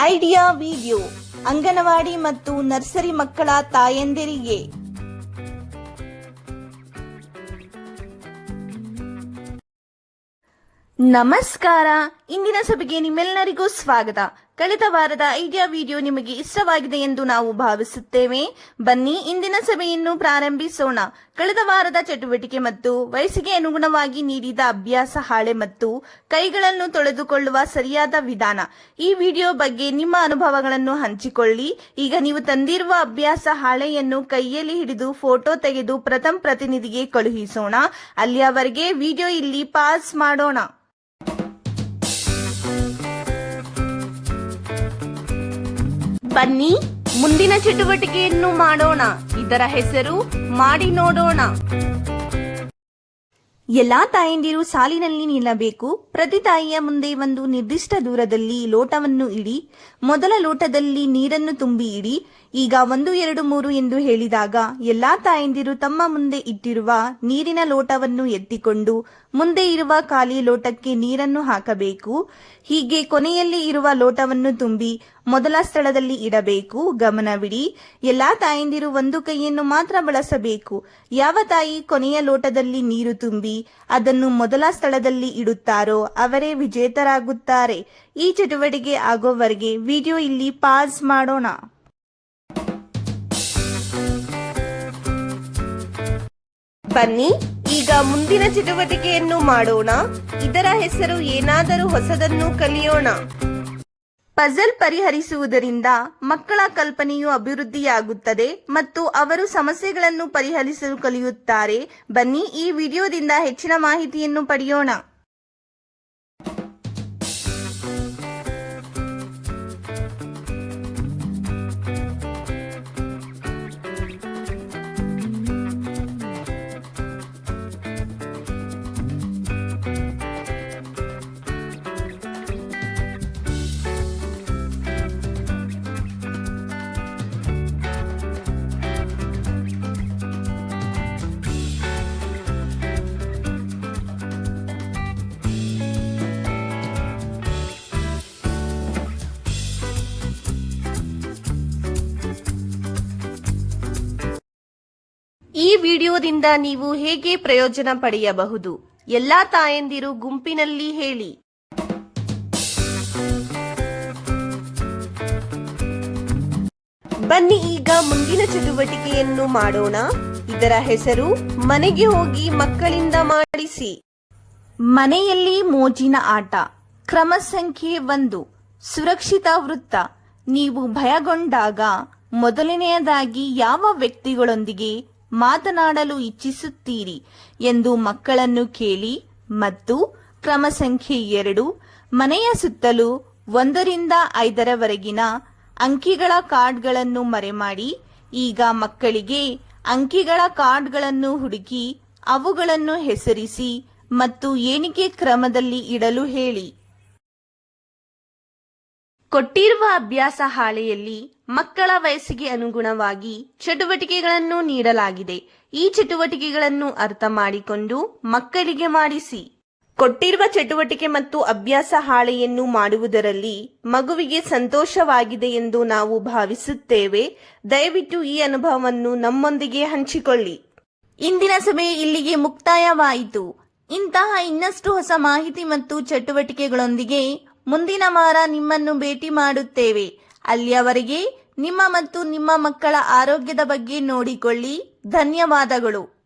Idea video anganwadi ಮತ್ತು nursery ಮಕ್ಕಳ ತಾಯಂದಿರಿಗೆ. ನಮಸ್ಕಾರ ಇಂದಿನ ಸಭೆಗೆ ನಿಮ್ಮೆಲ್ಲರಿಗೂ ಸ್ವಾಗತ. ಕಳೆದ ವಾರದ ಐಡಿಯಾ ವಿಡಿಯೋ ನಿಮಗೆ ಇಷ್ಟವಾಗಿದೆ ಎಂದು ನಾವು ಭಾವಿಸುತ್ತೇವೆ. ಬನ್ನಿ, ಇಂದಿನ ಸಭೆಯನ್ನು ಪ್ರಾರಂಭಿಸೋಣ. ಕಳೆದ ವಾರದ ಚಟುವಟಿಕೆ ಮತ್ತು ವಯಸ್ಸಿಗೆ ಅನುಗುಣವಾಗಿ ನೀಡಿದ ಅಭ್ಯಾಸ, ಹಾಳೆ ಮತ್ತು ಕೈಗಳನ್ನು ತೊಳೆದುಕೊಳ್ಳುವ ಸರಿಯಾದ ವಿಧಾನ. ಈ ವಿಡಿಯೋ ಬಗ್ಗೆ ನಿಮ್ಮ ಅನುಭವಗಳನ್ನು ಹಂಚಿಕೊಳ್ಳಿ. ಈಗ ನೀವು ತಂದಿರುವ ಅಭ್ಯಾಸ, ಹಾಳೆಯನ್ನು ಕೈಯಲ್ಲಿ ಹಿಡಿದು ಫೋಟೋ ತೆಗೆದು ಪ್ರಥಮ ಪ್ರತಿನಿಧಿಗೆ ಕಳುಹಿಸೋಣ. ಅಲ್ಲಿಯವರೆಗೆ ವಿಡಿಯೋ ಇಲ್ಲಿ ಪಾಸ್ ಮಾಡೋಣ. ಬನ್ನಿ, ಮುಂದಿನ ಚಟುವಟಿಕೆಯನ್ನು ಮಾಡೋಣ. ಇದರ ಹೆಸರು ಮಾಡಿ ನೋಡೋಣ. ಎಲ್ಲಾ ತಾಯಂದಿರು ಸಾಲಿನಲ್ಲಿ ನಿಲ್ಲಬೇಕು. ಪ್ರತಿ ತಾಯಿಯ ಮುಂದೆ ಒಂದು ನಿರ್ದಿಷ್ಟ ದೂರದಲ್ಲಿ ಲೋಟವನ್ನು ಇಡಿ, ಮೊದಲ ಲೋಟದಲ್ಲಿ ನೀರನ್ನು ತುಂಬಿ ಇಡಿ. ಈಗ ಒಂದು, ಎರಡು, ಮೂರು ಎಂದು ಹೇಳಿದಾಗ ಎಲ್ಲಾ ತಾಯಂದಿರು ತಮ್ಮ ಮುಂದೆ ಇಟ್ಟಿರುವ ನೀರಿನ ಲೋಟವನ್ನು ಎತ್ತಿಕೊಂಡು ಮುಂದೆ ಇರುವ ಖಾಲಿ ಲೋಟಕ್ಕೆ ನೀರನ್ನು ಹಾಕಬೇಕು. ಹೀಗೆ ಕೊನೆಯಲ್ಲಿ ಇರುವ ಲೋಟವನ್ನು ತುಂಬಿ ಮೊದಲ ಸ್ಥಳದಲ್ಲಿ ಇಡಬೇಕು. ಗಮನವಿಡಿ, ಎಲ್ಲಾ ತಾಯಂದಿರು ಒಂದು ಕೈಯನ್ನು ಮಾತ್ರ ಬಳಸಬೇಕು. ಯಾವ ತಾಯಿ ಕೊನೆಯ ಲೋಟದಲ್ಲಿ ನೀರು ತುಂಬಿ ಅದನ್ನು ಮೊದಲ ಸ್ಥಳದಲ್ಲಿ ಇಡುತ್ತಾರೋ ಅವರೇ ವಿಜೇತರಾಗುತ್ತಾರೆ. ಈ ಚಟುವಟಿಕೆ ಆಗೋವರೆಗೆ ವಿಡಿಯೋ ಇಲ್ಲಿ ಪಾಸ್ ಮಾಡೋಣ. ಬನ್ನಿ. ಈಗ ಮುಂದಿನ ಚಟುವಟಿಕೆಯನ್ನು ಮಾಡೋಣ. ಇದರ ಹೆಸರು ಏನಾದರೂ ಹೊಸದನ್ನು ಕಲಿಯೋಣ. ಪಜಲ್ ಪರಿಹರಿಸುವುದರಿಂದ ಮಕ್ಕಳ ಕಲ್ಪನೆಯು ಅಭಿವೃದ್ಧಿಯಾಗುತ್ತದೆ ಮತ್ತು ಅವರು ಸಮಸ್ಯೆಗಳನ್ನು ಪರಿಹರಿಸಲು ಕಲಿಯುತ್ತಾರೆ. ಬನ್ನಿ ಈ ವಿಡಿಯೋದಿಂದ ಹೆಚ್ಚಿನ ಮಾಹಿತಿಯನ್ನು ಪಡೆಯೋಣ. ಈ ವಿಡಿಯೋದಿಂದ ನೀವು ಹೇಗೆ ಪ್ರಯೋಜನ ಪಡೆಯಬಹುದು? ಎಲ್ಲಾ ತಾಯಂದಿರು ಗುಂಪಿನಲ್ಲಿ ಹೇಳಿ. ಬನ್ನಿ ಈಗ ಮುಂದಿನ ಚಟುವಟಿಕೆಯನ್ನು ಮಾಡೋಣ. ಇದರ ಹೆಸರು, ಮನೆಗೆ ಹೋಗಿ ಮಕ್ಕಳಿಂದ ಮಾಡಿಸಿ. ಮನೆಯಲ್ಲಿ ಮೋಜಿನ ಆಟ. ಕ್ರಮ ಸಂಖ್ಯೆ ಒಂದು, ಸುರಕ್ಷಿತ ವೃತ್ತ. ನೀವು ಭಯಗೊಂಡಾಗ ಮೊದಲನೆಯದಾಗಿ ಯಾವ ವ್ಯಕ್ತಿಗಳೊಂದಿಗೆ ಮಾತನಾಡಲು ಇಚ್ಛಿಸುತ್ತೀರಿ ಎಂದು ಮಕ್ಕಳನ್ನು ಕೇಳಿ, ಮತ್ತು ಕ್ರಮ ಸಂಖ್ಯೆ ಎರಡು, ಮನೆಯ ಸುತ್ತಲೂ ಒಂದರಿಂದ ಐದರವರೆಗಿನ ಅಂಕಿಗಳ ಕಾರ್ಡ್ಗಳನ್ನು ಮರೆಮಾಡಿ, ಈಗ ಮಕ್ಕಳಿಗೆ ಅಂಕಿಗಳ ಕಾರ್ಡ್ಗಳನ್ನು ಹುಡುಕಿ ಅವುಗಳನ್ನು ಹೆಸರಿಸಿ ಮತ್ತು ಎಣಿಕೆ ಕ್ರಮದಲ್ಲಿ ಇಡಲು ಹೇಳಿ. ಕೊಟ್ಟಿರುವ ಅಭ್ಯಾಸ ಹಾಳೆಯಲ್ಲಿ ಮಕ್ಕಳ ವಯಸ್ಸಿಗೆ ಅನುಗುಣವಾಗಿ ಚಟುವಟಿಕೆಗಳನ್ನು ನೀಡಲಾಗಿದೆ. ಈ ಚಟುವಟಿಕೆಗಳನ್ನು ಅರ್ಥ ಮಾಡಿಕೊಂಡು ಮಕ್ಕಳಿಗೆ ಮಾಡಿಸಿ. ಕೊಟ್ಟಿರುವ ಚಟುವಟಿಕೆ ಮತ್ತು ಅಭ್ಯಾಸ ಹಾಳೆಯನ್ನು ಮಾಡುವುದರಲ್ಲಿ ಮಗುವಿಗೆ ಸಂತೋಷವಾಗಿದೆ ಎಂದು ನಾವು ಭಾವಿಸುತ್ತೇವೆ. ದಯವಿಟ್ಟು ಈ ಅನುಭವವನ್ನು ನಮ್ಮೊಂದಿಗೆ ಹಂಚಿಕೊಳ್ಳಿ. ಇಂದಿನ ಸಭೆ ಇಲ್ಲಿಗೆ ಮುಕ್ತಾಯವಾಯಿತು. ಇಂತಹ ಇನ್ನಷ್ಟು ಹೊಸ ಮಾಹಿತಿ ಮತ್ತು ಚಟುವಟಿಕೆಗಳೊಂದಿಗೆ ಮುಂದಿನ ವಾರ ನಿಮ್ಮನ್ನು ಭೇಟಿ ಮಾಡುತ್ತೇವೆ. ಅಲ್ಲಿಯವರೆಗೆ ನಿಮ್ಮ ಮತ್ತು ನಿಮ್ಮ ಮಕ್ಕಳ ಆರೋಗ್ಯದ ಬಗ್ಗೆ ನೋಡಿಕೊಳ್ಳಿ. ಧನ್ಯವಾದಗಳು.